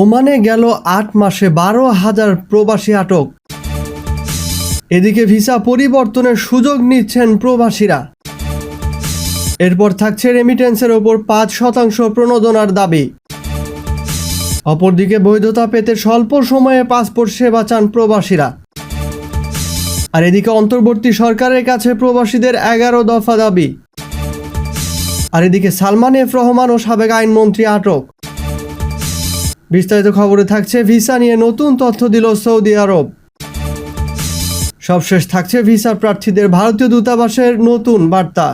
ওমানে গেল আট মাসে বারো হাজার প্রবাসী আটক। এদিকে ভিসা পরিবর্তনের সুযোগ নিচ্ছেন প্রবাসীরা। এরপর থাকছে রেমিটেন্সের ওপর পাঁচ শতাংশ প্রণোদনার দাবি। অপরদিকে বৈধতা পেতে স্বল্প সময়ে পাসপোর্ট সেবা চান প্রবাসীরা। আর এদিকে অন্তর্বর্তী সরকারের কাছে প্রবাসীদের এগারো দফা দাবি। আর এদিকে সালমান এফ রহমান ও সাবেক আইনমন্ত্রী আটক। বিস্তারিত খবরে থাকছে ভিসা নিয়ে নতুন তথ্য দিল সৌদি আরব। সবশেষ থাকছে ভিসা প্রার্থীদের ভারতীয় দূতাবাসের নতুন বার্তা।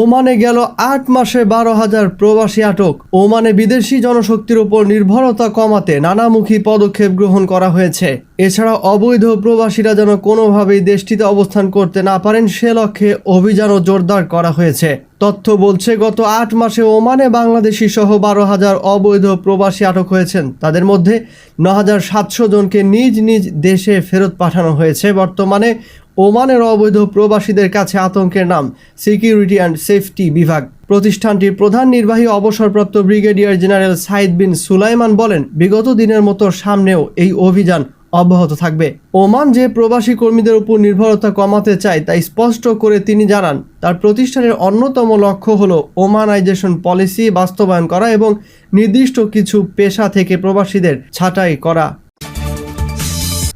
ওমানে গেল আট মাসে বারো হাজার প্রবাসী আটক। ওমানে বিদেশি জনশক্তির উপর নির্ভরতা কমাতে নানামুখী পদক্ষেপ গ্রহণ করা হয়েছে। এছাড়া অবৈধ প্রবাসীরা যেন কোনোভাবেই দেশটিতে অবস্থান করতে না পারেন, সে লক্ষ্যে অভিযানও জোরদার করা হয়েছে। তথ্য বলছে, গত আট মাসে ওমানে বাংলাদেশি সহ বারো হাজার অবৈধ প্রবাসী আটক হয়েছেন। তাদের মধ্যে ন হাজার সাতশো জনকে নিজ নিজ দেশে ফেরত পাঠানো হয়েছে। বর্তমানে ওমানের অবৈধ প্রবাসীদের কাছে আতঙ্কের নাম। সিকিউরিটি অ্যান্ড সেফটি বিভাগ। প্রতিষ্ঠানটির প্রধান নির্বাহী অবসরপ্রাপ্ত ব্রিগেডিয়ার জেনারেল সাইদ বিন সুলাইমান বলেন, বিগত দিনের মতো সামনেও এই অভিযান অব্যাহত থাকবে। ওমান যে প্রবাসী কর্মীদের উপর নির্ভরতা কমাতে চায় তা স্পষ্ট করে তিনি জানান, তার প্রতিষ্ঠানের অন্যতম লক্ষ্য হল ওমানাইজেশন পলিসি বাস্তবায়ন করা এবং নির্দিষ্ট কিছু পেশা থেকে প্রবাসীদের ছাঁটাই করা।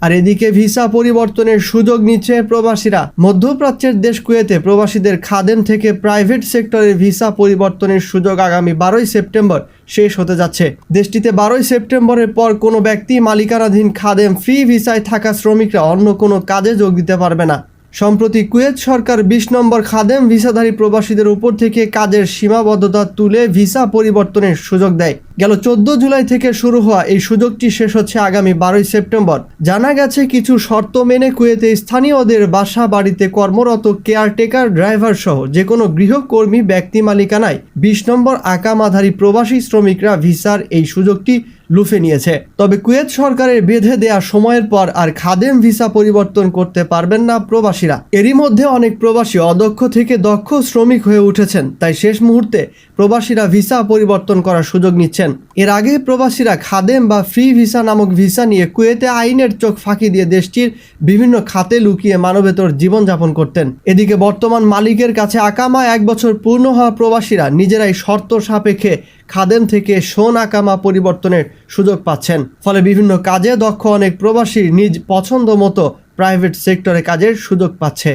আর এদিকে ভিসা পরিবর্তনের সুযোগ নিচ্ছে প্রবাসীরা। মধ্যপ্রাচ্যের দেশ কুয়েতে প্রবাসীদের খাদেম থেকে প্রাইভেট সেক্টরের ভিসা পরিবর্তনের সুযোগ আগামী বারোই সেপ্টেম্বর শেষ হতে যাচ্ছে। দেশটিতে বারোই সেপ্টেম্বরের পর কোনো ব্যক্তি, মালিকানাধীন খাদেম ফ্রি ভিসায় থাকা শ্রমিকরা অন্য কোনো কাজে যোগ দিতে পারবে না। সম্প্রতি কুয়েত সরকার বিশ নম্বর খাদেম ভিসাধারী প্রবাসীদের উপর থেকে কাজের সীমাবদ্ধতা তুলে ভিসা পরিবর্তনের সুযোগ দেয়। গেল চোদ্দ জুলাই থেকে শুরু হওয়া এই সুযোগটি শেষ হচ্ছে আগামী বারোই সেপ্টেম্বর। জানা গেছে কিছু শর্ত মেনে কুয়েতে স্থানীয়দের বাসা, বাড়িতে কর্মরত কেয়ারটেকার, ড্রাইভার সহ যে কোনো গৃহকর্মী, ব্যক্তি মালিকানায় বিশ নম্বর আকামাধারী প্রবাসী শ্রমিকরা ভিসার এই সুযোগটি লুফে নিয়েছে। তবে কুয়েত সরকারের বেঁধে দেয়া সময়ের পর আর খাদেম ভিসা পরিবর্তন করতে পারবেন না প্রবাসীরা। এরই মধ্যে অনেক প্রবাসী অদক্ষ থেকে দক্ষ শ্রমিক হয়ে উঠেছেন, তাই শেষ মুহূর্তে প্রবাসীরা ভিসা পরিবর্তন করার সুযোগ নিচ্ছেন। এর আগে প্রবাসীরা খাদেম বা ফ্রি ভিসা নামক ভিসা নিয়ে কুয়েতে আইনের চোখ ফাঁকি দিয়ে দেশটির বিভিন্ন খাতে লুকিয়ে মানবেতর জীবনযাপন করতেন। এদিকে বর্তমান মালিকের কাছে আকামা এক বছর পূর্ণ হওয়া প্রবাসীরা নিজেরাই শর্ত সাপেক্ষে খাদেম থেকে সোন আকামা পরিবর্তনের সুযোগ পাচ্ছেন। ফলে বিভিন্ন কাজে দক্ষ অনেক প্রবাসী নিজ পছন্দ মতো প্রাইভেট সেক্টরে কাজের সুযোগ পাচ্ছে।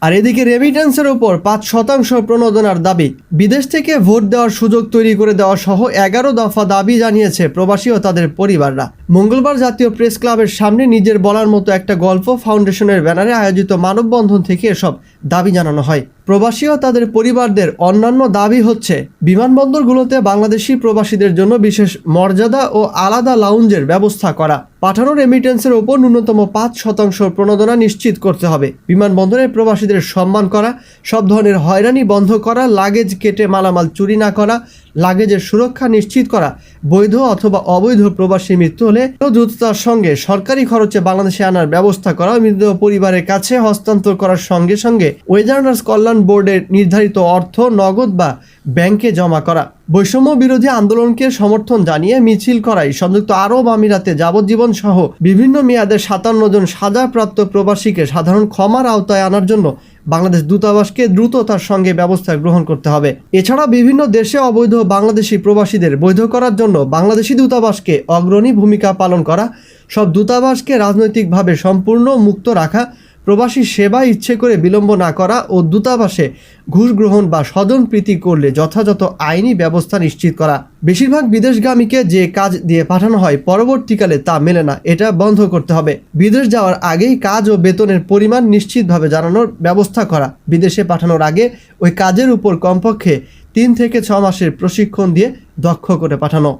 আর এদিকে রেমিটেন্সের উপর পাঁচ শতাংশ প্রণোদনার দাবি। বিদেশ থেকে ভোট দেওয়ার সুযোগ তৈরি করে দেওয়া সহ এগারো দফা দাবি জানিয়েছে প্রবাসী ও তাদের পরিবাররা। মঙ্গলবার জাতীয় প্রেস ক্লাবের সামনে নিজের বলার মতো একটা গল্প ফাউন্ডেশনের ব্যানারে আয়োজিত মানববন্ধন থেকে এসব দাবি জানানো হয়। প্রবাসী ও তাদের পরিবারদের অন্যান্য দাবি হচ্ছে, বিমানবন্দরগুলোতে বাংলাদেশি প্রবাসীদের জন্য বিশেষ মর্যাদা ও আলাদা লাউঞ্জের ব্যবস্থা করা। পাঠানো রেমিটেন্সের ওপর ন্যূনতম পাঁচ শতাংশ প্রণোদনা নিশ্চিত করতে হবে। বিমানবন্দরে প্রবাসীদের সম্মান করা, সব ধরনের হয়রানি বন্ধ করা লাগেজ কেটে মালামাল চুরি না করা লাগেজের সুরক্ষা নিশ্চিত করা, বৈধ অথবা অবৈধ প্রবাসী মৃত্যু হলে দ্রুততার সঙ্গে সরকারি খরচে বাংলাদেশে আনার ব্যবস্থা করা, মৃত পরিবারের কাছে হস্তান্তর করার সঙ্গে সঙ্গে ওয়েজার্নার্স কল্যাণ বোর্ডের নির্ধারিত অর্থ, নগদ বা ব্যাংকে জমা করা। বৈষম্য বিরোধী আন্দোলনকে সমর্থন জানিয়ে মিছিল করায় সংযুক্ত আরব আমিরাতে যাবজ্জীবন সহ বিভিন্ন মেয়াদে সাতান্ন জন সাজাপ্রাপ্ত প্রবাসীকে সাধারণ ক্ষমার আওতায় আনার জন্য বাংলাদেশ দূতাবাসকে দ্রুত তার সঙ্গে ব্যবস্থা গ্রহণ করতে হবে। এছাড়া বিভিন্ন দেশে অবৈধ বাংলাদেশি প্রবাসীদের বৈধ করার জন্য বাংলাদেশি দূতাবাসকে অগ্রণী ভূমিকা পালন করা, সব দূতাবাসকে রাজনৈতিকভাবে সম্পূর্ণ মুক্ত রাখা প্রবাসী সেবা ইচ্ছে করে বিলম্ব না করা ও দূতাবাসে ঘুষ গ্রহণ বা স্বজন প্রীতি করলে যথাযথ আইনি ব্যবস্থা নিশ্চিত করা। বেশিরভাগ বিদেশগামীকে যে কাজ দিয়ে পাঠানো হয় পরবর্তীকালে তা মেলে না, এটা বন্ধ করতে হবে। বিদেশ যাওয়ার আগেই কাজ ও বেতনের পরিমাণ নিশ্চিতভাবে জানানোর ব্যবস্থা করা। বিদেশে পাঠানোর আগে ওই কাজের উপর কমপক্ষে তিন থেকে ছ মাসের প্রশিক্ষণ দিয়ে দক্ষ করে পাঠানো।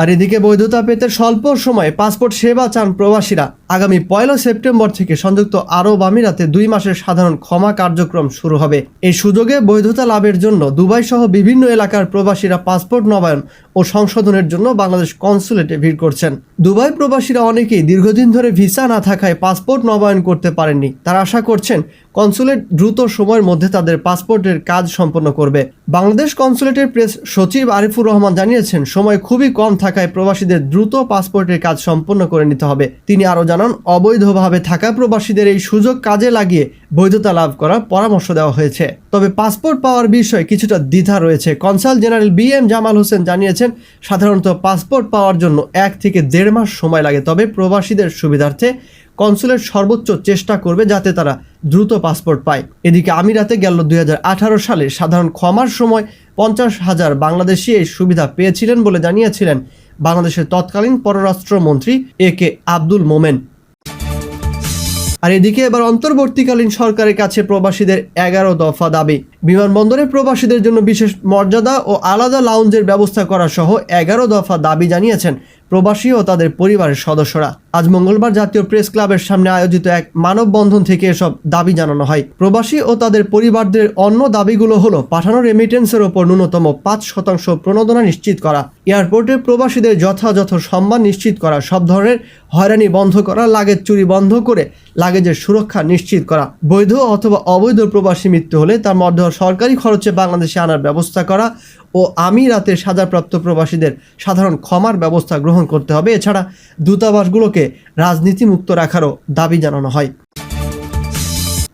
আর এদিকে বৈধতা পেতে স্বল্প সময়ে পাসপোর্ট সেবা চান প্রবাসীরা। আগামী পয়লা সেপ্টেম্বর থেকে সংযুক্ত আরব আমিরাতে দুই মাসের সাধারণ ক্ষমা কার্যক্রম শুরু হবে। এই সুযোগে বৈধতা লাভের জন্য দুবাই সহ বিভিন্ন এলাকার প্রবাসীরা পাসপোর্ট নবায়ন ও সংশোধনের জন্য বাংলাদেশ কনসুলেটে ভিড় করছেন। দুবাই প্রবাসীরা অনেকেই দীর্ঘদিন ধরে ভিসা না থাকায় পাসপোর্ট নবায়ন করতে পারেননি। তারা আশা করছেন, কনসুলেট দ্রুত সময়ের মধ্যে তাদের পাসপোর্টের কাজ সম্পন্ন করবে। বাংলাদেশ কনসুলেটের প্রেস সচিব আরিফুর রহমান জানিয়েছেন, সময় খুবই কম থাকায় প্রবাসীদের দ্রুত পাসপোর্টের কাজ সম্পন্ন করে নিতে হবে। তিনি আরও জানান, অবৈধভাবে থাকা প্রবাসীদের এই সুযোগ কাজে লাগিয়ে বৈধতা লাভ করার পরামর্শ দেওয়া হয়েছে। তবে পাসপোর্ট পাওয়ার বিষয়ে কিছুটা দ্বিধা রয়েছে। Consul general B M Jamal Hossain জানিয়েছেন, সাধারণত পাসপোর্ট পাওয়ার জন্য এক থেকে দেড় মাস সময় লাগে। তবে প্রবাসীদের সুবিধার্থে কনসুলেট সর্বোচ্চ চেষ্টা করবে যাতে তারা দ্রুত পাসপোর্ট পায়। এদিকে আমিরাতে গেল দুই হাজার আঠারো সালে সাধারণ ক্ষমার সময় পঞ্চাশ হাজার বাংলাদেশি এই সুবিধা পেয়েছিলেন বলে জানিয়েছিলেন বাংলাদেশের তৎকালীন পররাষ্ট্রমন্ত্রী এ কে আব্দুল মোমেন। আর এদিকে এবার অন্তর্বর্তীকালীন সরকারের কাছে প্রবাসীদের এগারো দফা দাবি। বিমানবন্দরে প্রবাসীদের জন্য বিশেষ মর্যাদা ও আলাদা লাউঞ্জের ব্যবস্থা করা সহ এগারো দফা দাবি জানিয়েছেন প্রবাসী ও তাদের পরিবারের সদস্যরা। আজ মঙ্গলবার জাতীয় প্রেস ক্লাবের সামনে আয়োজিত এক মানববন্ধন থেকে এসব দাবি জানানো হয়। প্রবাসী ও তাদের পরিবারদের অন্য দাবিগুলো হলো পাঠানো রেমিটেন্সের ওপর ন্যূনতম পাঁচ শতাংশ প্রণোদনা নিশ্চিত করা, এয়ারপোর্টে প্রবাসীদের যথাযথ সম্মান নিশ্চিত করা, সব ধরনের হয়রানি বন্ধ করা, লাগেজ চুরি বন্ধ করে লাগেজের সুরক্ষা নিশ্চিত করা, বৈধ অথবা অবৈধ প্রবাসী মৃত্যু হলে তার মধ্যে সরকারি খরচে বাংলাদেশে আনার ব্যবস্থা করা ও আমিরাতে সাজাপ্রাপ্ত প্রবাসীদের সাধারণ ক্ষমার ব্যবস্থা গ্রহণ করতে হবে। এছাড়া দূতাবাসগুলোকে রাজনীতিমুক্ত রাখারও দাবি জানানো হয়।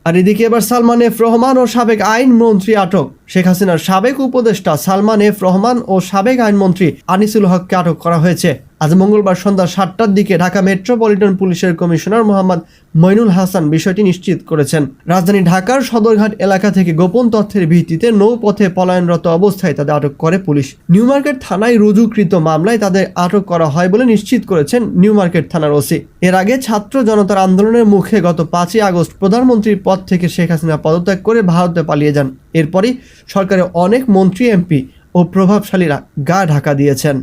আর এদিকে এবার সালমান এফ রহমান ও সাবেক আইনমন্ত্রী আটক। শেখ হাসিনার সাবেক উপদেষ্টা সালমান এফ রহমান ও সাবেক আইনমন্ত্রী আনিসুল হককে আটক করা হয়েছে। আজ মঙ্গলবার সন্ধ্যা সাতটার দিকে ঢাকা মেট্রোপলিটন পুলিশের কমিশনার মোহাম্মদ মইনুল হাসান বিষয়টি নিশ্চিত করেছেন। রাজধানী ঢাকার সদরঘাট এলাকা থেকে গোপন তথ্যের ভিত্তিতে নৌপথে পলায়নরত অবস্থায় তাদের আটক করে পুলিশ। নিউ মার্কেট থানায় রুজুকৃত মামলায় তাদের আটক করা হয় বলে নিশ্চিত করেছেন নিউ মার্কেট থানার ওসি। এর আগে ছাত্র জনতার আন্দোলনের মুখে গত পাঁচই আগস্ট প্রধানমন্ত্রীর পদ থেকে শেখ হাসিনা পদত্যাগ করে ভারতে পালিয়ে যান। এরপরই সরকারের অনেক মন্ত্রী, এমপি ও প্রভাবশালীরা গা ঢাকা দিয়েছেন।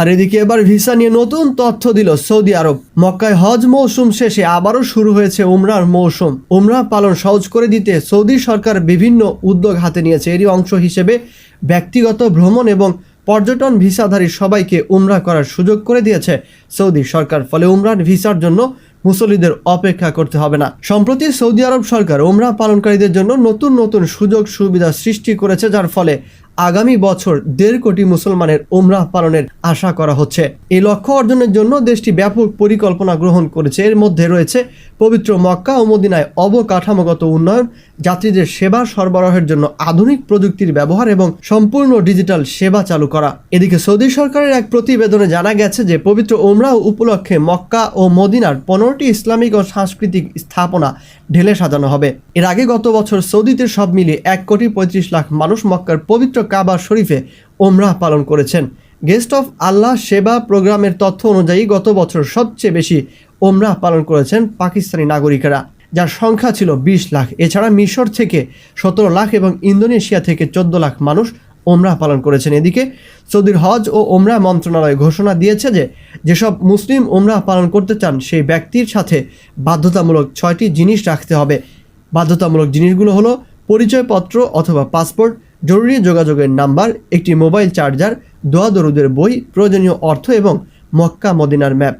আর এদিকে এবার ভিসা নিয়ে নতুন তথ্য দিল সৌদি আরব। মক্কায় হজ মৌসুম শেষে আবারও শুরু হয়েছে উমরার মৌসুম। উমরা পালন সহজ করে দিতে সৌদি সরকার বিভিন্ন উদ্যোগ হাতে নিয়েছে। এরই অংশ হিসেবে ব্যক্তিগত ভ্রমণ এবং পর্যটন ভিসাধারী সবাইকে উমরা করার সুযোগ করে দিয়েছে সৌদি সরকার। ফলে উমরার ভিসার জন্য মুসল্লিদের অপেক্ষা করতে হবে না। সম্প্রতি সৌদি আরব সরকার ওমরা পালনকারীদের জন্য নতুন নতুন সুযোগ সুবিধা সৃষ্টি করেছে, যার ফলে আগামী বছর দেড় কোটি মুসলমানের ওমরাহ পালনের আশা করা হচ্ছে। এই লক্ষ্য অর্জনের জন্য দেশটি ব্যাপক পরিকল্পনা গ্রহণ করেছে। এর মধ্যে রয়েছে পবিত্র মক্কা ও মদিনায় অবকাঠামোগত উন্নয়ন যাত্রীদের সেবা সরবরাহের জন্য আধুনিক প্রযুক্তির ব্যবহার এবং সম্পূর্ণ ডিজিটাল সেবা চালু করা। এদিকে সৌদি সরকারের এক প্রতিবেদনে জানা গেছে যে, পবিত্র ওমরাহ উপলক্ষে মক্কা ও মদিনার পনেরোটি ইসলামিক ও সাংস্কৃতিক স্থাপনা ঢেলে সাজানো হবে। এর আগে গত বছর সৌদিতে সব মিলিয়ে এক কোটি পঁয়ত্রিশ লাখ মানুষ মক্কার পবিত্র কাবা শরীফে ওমরাহ পালন করেছেন। গেস্ট অফ আল্লাহ সেবা প্রোগ্রামের তথ্য অনুযায়ী গত বছর সবচেয়ে বেশি ওমরাহ পালন করেছেন পাকিস্তানি নাগরিকেরা। যার সংখ্যা ছিল বিশ লাখ। এছাড়া মিশর থেকে সতেরো লাখ এবং ইন্দোনেশিয়া থেকে চোদ্দ লাখ মানুষ ওমরাহ পালন করেছেন। এদিকে সৌদির হজ ও ওমরাহ মন্ত্রণালয় ঘোষণা দিয়েছে যে, যেসব মুসলিম ওমরাহ পালন করতে চান, সেই ব্যক্তির সাথে বাধ্যতামূলক ছয়টি জিনিস রাখতে হবে। বাধ্যতামূলক জিনিসগুলো হলো পরিচয়পত্র অথবা পাসপোর্ট, জরুরি যোগাযোগের নাম্বার, একটি মোবাইল চার্জার, দোয়া দরুদের বই, প্রয়োজনীয় অর্থ এবং মক্কা মদিনার ম্যাপ।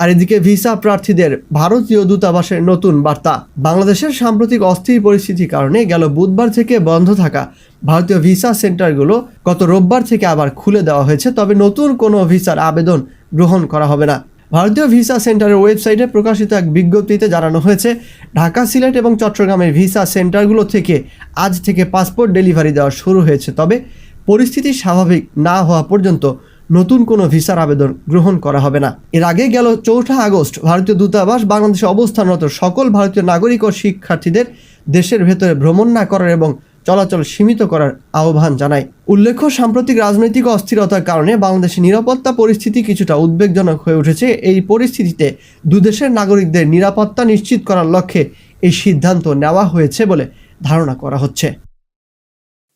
আর এদিকে ভিসা প্রার্থীদের ভারতীয় দূতাবাসের নতুন বার্তা। বাংলাদেশের সাম্প্রতিক অস্থির পরিস্থিতির কারণে গেল বুধবার থেকে বন্ধ থাকা ভারতীয় ভিসা সেন্টারগুলো গত রোববার থেকে আবার খুলে দেওয়া হয়েছে, তবে নতুন কোনো ভিসার আবেদন গ্রহণ করা হবে না। ভারতীয় ভিসা সেন্টারের ওয়েবসাইটে প্রকাশিত এক বিজ্ঞপ্তিতে জানানো হয়েছে, ঢাকা, সিলেট এবং চট্টগ্রামের ভিসা সেন্টারগুলো থেকে আজ থেকে পাসপোর্ট ডেলিভারি দেওয়া শুরু হয়েছে, তবে পরিস্থিতি স্বাভাবিক না হওয়া পর্যন্ত নতুন কোনো ভিসার আবেদন গ্রহণ করা হবে না। এর আগে গেল চৌঠা আগস্ট, ভারতীয় দূতাবাস বাংলাদেশে অবস্থানরত সকল ভারতীয় নাগরিক ও শিক্ষার্থীদের দেশের ভেতরে ভ্রমণ না করার এবং চলাচল সীমিত করার আহ্বান জানায়। উল্লেখ্য, সাম্প্রতিক রাজনৈতিক অস্থিরতার কারণে বাংলাদেশের নিরাপত্তা পরিস্থিতি কিছুটা উদ্বেগজনক হয়ে উঠেছে। এই পরিস্থিতিতে দুদেশের নাগরিকদের নিরাপত্তা নিশ্চিত করার লক্ষ্যে এই সিদ্ধান্ত নেওয়া হয়েছে বলে ধারণা করা হচ্ছে।